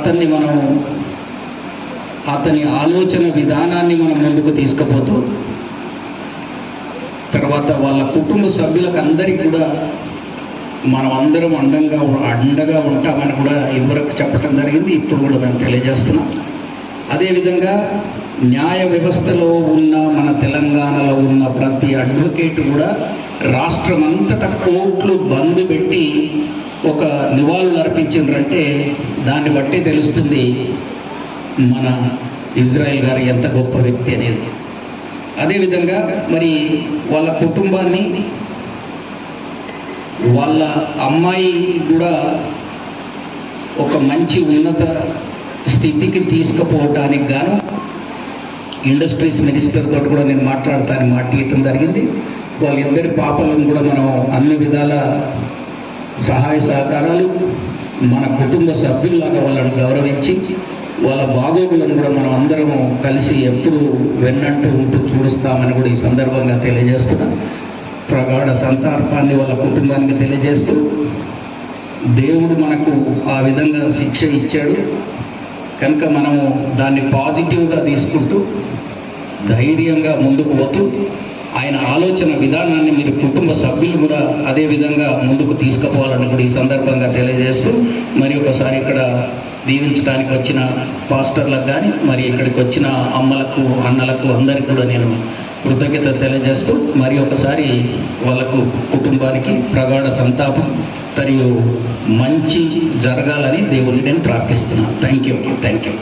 అతన్ని మనం అతని ఆలోచన విధానాన్ని మనం ముందుకు తీసుకుపోతూ తర్వాత వాళ్ళ కుటుంబ సభ్యులకు అందరికీ కూడా మనం అందరం అండంగా అండగా ఉంటామని కూడా ఇదివరకు చెప్పడం జరిగింది ఇప్పుడు కూడా మేము తెలియజేస్తున్నాం. అదేవిధంగా న్యాయ వ్యవస్థలో ఉన్న మన తెలంగాణలో ఉన్న ప్రతి అడ్వకేట్ కూడా రాష్ట్రం అంతటా కోర్టులు బంద్ పెట్టి ఒక నివాళులు అర్పించిండ్రంటే దాన్ని బట్టి తెలుస్తుంది మన ఇజ్రాయెల్ గారు ఎంత గొప్ప వ్యక్తి అనేది. అదేవిధంగా మరి వాళ్ళ కుటుంబాన్ని వాళ్ళ అమ్మాయి కూడా ఒక మంచి ఉన్నత స్థితికి తీసుకుపోవటానికి గాను ఇండస్ట్రీస్ మినిస్టర్ తోటి కూడా నేను మాట్లాడతాను మాట్లాడటం జరిగింది. వాళ్ళిద్దరి పాపలను కూడా మనం అన్ని విధాల సహాయ సహకారాలు మన కుటుంబ సభ్యుల్లాగా వాళ్ళని గౌరవించి వాళ్ళ బాగోగులను కూడా మనం అందరం కలిసి ఎప్పుడు వెన్నంటూ ఉంటూ చూడుస్తామని కూడా ఈ సందర్భంగా తెలియజేస్తున్నాం. ప్రగాఢ సంతాపాన్ని వాళ్ళ కుటుంబానికి తెలియజేస్తూ దేవుడు మనకు ఆ విధంగా శిక్ష ఇచ్చాడు. కనుక మనము దాన్ని పాజిటివ్గా తీసుకుంటూ ధైర్యంగా ముందుకు పోతూ ఆయన ఆలోచన విధానాన్ని మీరు కుటుంబ సభ్యులు కూడా అదే విధంగా ముందుకు తీసుకుపోవాలని కూడా ఈ సందర్భంగా తెలియజేస్తూ మరి ఒకసారి ఇక్కడ దీవించడానికి వచ్చిన పాస్టర్లకు కానీ మరి ఇక్కడికి వచ్చిన అమ్మలకు అన్నలకు అందరికీ కూడా నేను కృతజ్ఞత తెలియజేస్తూ మరి ఒకసారి వాళ్ళకు కుటుంబానికి ప్రగాఢ సంతాపం మరియు మంచి జరగాలని దేవుడిని నేను ప్రార్థిస్తున్నాను థ్యాంక్ యూ థ్యాంక్ యూ